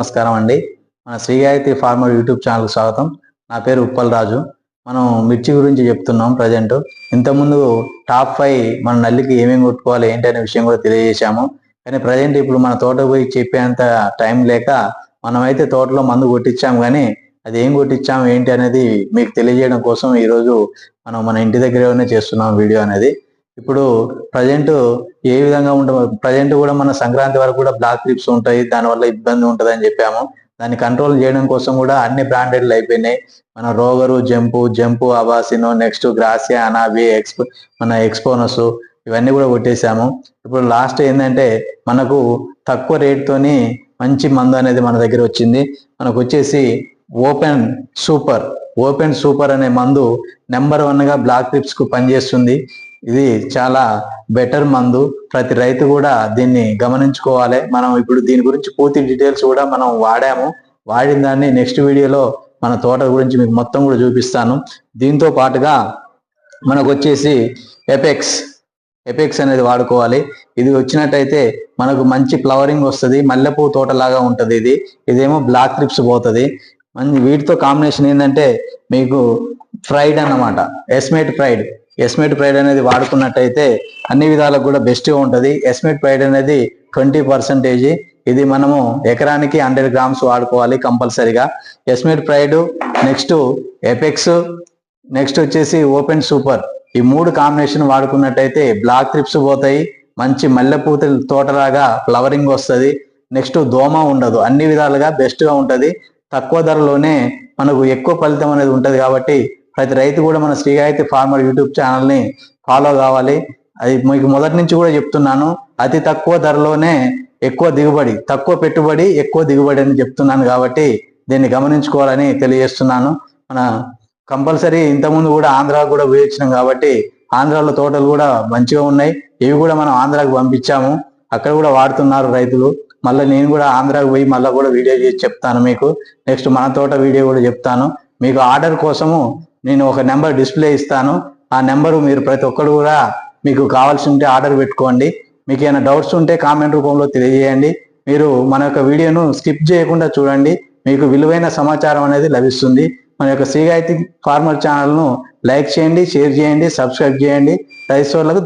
నమస్కారం అండి. మన శ్రీ గాయత్రి ఫార్మర్ యూట్యూబ్ ఛానల్కి స్వాగతం. నా పేరు ఉప్పల్ రాజు. మనం మిర్చి గురించి చెప్తున్నాం ప్రజెంట్. ఇంతకుముందు టాప్ ఫైవ్ మన నల్లికి ఏమేమి కొట్టుకోవాలి ఏంటి అనే విషయం కూడా తెలియజేశాము. కానీ ప్రజెంట్ ఇప్పుడు మన తోట పోయి చెప్పేంత టైం లేక మనమైతే తోటలో మందు కొట్టించాము కానీ అది ఏం కొట్టించాము ఏంటి అనేది మీకు తెలియజేయడం కోసం ఈరోజు మనం మన ఇంటి దగ్గరనే చేస్తున్నాం వీడియో అనేది. ఇప్పుడు ప్రజెంట్ ఏ విధంగా ఉంటుంది ప్రజెంట్ కూడా మన సంక్రాంతి వరకు కూడా బ్లాక్ ట్రిప్స్ ఉంటాయి దానివల్ల ఇబ్బంది ఉంటుంది అని చెప్పాము. దాన్ని కంట్రోల్ చేయడం కోసం కూడా అన్ని బ్రాండెడ్లు అయిపోయినాయి. మన రోగరు జంపు జంపు అబాసినో నెక్స్ట్ గ్రాసియా అనాబి ఎక్స్పో మన ఎక్స్పోనస్ ఇవన్నీ కూడా కొట్టేశాము. ఇప్పుడు లాస్ట్ ఏంటంటే మనకు తక్కువ రేట్తోని మంచి మందు అనేది మన దగ్గర వచ్చింది. మనకు వచ్చేసి ఓపెన్ సూపర్ ఓపెన్ సూపర్ అనే మందు నెంబర్ వన్గా బ్లాక్ ట్రిప్స్కు పనిచేస్తుంది. ఇది చాలా బెటర్ మందు. ప్రతి రైతు కూడా దీన్ని గమనించుకోవాలి. మనం ఇప్పుడు దీని గురించి పూర్తి డీటెయిల్స్ కూడా మనం వాడాము. వాడిన దాన్ని నెక్స్ట్ వీడియోలో మన తోట గురించి మీకు మొత్తం కూడా చూపిస్తాను. దీంతో పాటుగా మనకు వచ్చేసి ఎపెక్స్ ఎపెక్స్ అనేది వాడుకోవాలి. ఇది వచ్చినట్టయితే మనకు మంచి ఫ్లవరింగ్ వస్తుంది. మల్లెపూ తోటలాగా ఉంటుంది ఇది. ఇదేమో బ్లాక్ ట్రిప్స్ పోతుంది. వీటితో కాంబినేషన్ ఏంటంటే మీకు ఫ్రైడ్ అన్నమాట. ఎస్మేట్ ఫ్రైడ్ ఎస్మేట్ ప్రైడ్ అనేది వాడుకున్నట్టయితే అన్ని విధాలకు కూడా బెస్ట్గా ఉంటుంది. ఎస్మేట్ ప్రైడ్ అనేది ట్వంటీ పర్సెంటేజ్ ఇది మనము ఎకరానికి హండ్రెడ్ గ్రామ్స్ వాడుకోవాలి కంపల్సరిగా. ఎస్మేట్ ప్రైడ్ నెక్స్ట్ ఎపెక్స్ నెక్స్ట్ వచ్చేసి ఓపెన్ సూపర్ ఈ మూడు కాంబినేషన్ వాడుకున్నట్టయితే బ్లాక్ ట్రిప్స్ పోతాయి. మంచి మల్లెపూత తోటలాగా ఫ్లవరింగ్ వస్తుంది. నెక్స్ట్ దోమ ఉండదు. అన్ని విధాలుగా బెస్ట్గా ఉంటుంది. తక్కువ ధరలోనే మనకు ఎక్కువ ఫలితం అనేది ఉంటుంది కాబట్టి ప్రతి రైతు కూడా మన శ్రీగాయత్రి ఫార్మర్ యూట్యూబ్ ఛానల్ని ఫాలో కావాలి. అది మీకు మొదటి నుంచి కూడా చెప్తున్నాను అతి తక్కువ ధరలోనే ఎక్కువ దిగుబడి తక్కువ పెట్టుబడి ఎక్కువ దిగుబడి అని చెప్తున్నాను కాబట్టి దీన్ని గమనించుకోవాలని తెలియజేస్తున్నాను. మన కంపల్సరీ ఇంతకుముందు కూడా ఆంధ్రాకు కూడా ఉపయోగించినాం కాబట్టి ఆంధ్రాలో తోటలు కూడా మంచిగా ఉన్నాయి. ఇవి కూడా మనం ఆంధ్రాకు పంపించాము. అక్కడ కూడా వాడుతున్నారు రైతులు. మళ్ళీ నేను కూడా ఆంధ్రాకు పోయి మళ్ళీ కూడా వీడియో చేసి చెప్తాను మీకు. నెక్స్ట్ మన తోట వీడియో కూడా చెప్తాను. మీకు ఆర్డర్ కోసము నేను ఒక నెంబర్ డిస్ప్లే ఇస్తాను. ఆ నెంబరు మీరు ప్రతి ఒక్కరు కూడా మీకు కావాల్సి ఉంటే ఆర్డర్ పెట్టుకోండి. మీకు ఏమైనా డౌట్స్ ఉంటే కామెంట్ రూపంలో తెలియజేయండి. మీరు మన యొక్క వీడియోను స్కిప్ చేయకుండా చూడండి. మీకు విలువైన సమాచారం అనేది లభిస్తుంది. మన యొక్క శ్రీగాయత్రి ఫార్మర్ ఛానల్ను లైక్ చేయండి షేర్ చేయండి సబ్స్క్రైబ్ చేయండి. రైస్ వాళ్ళకు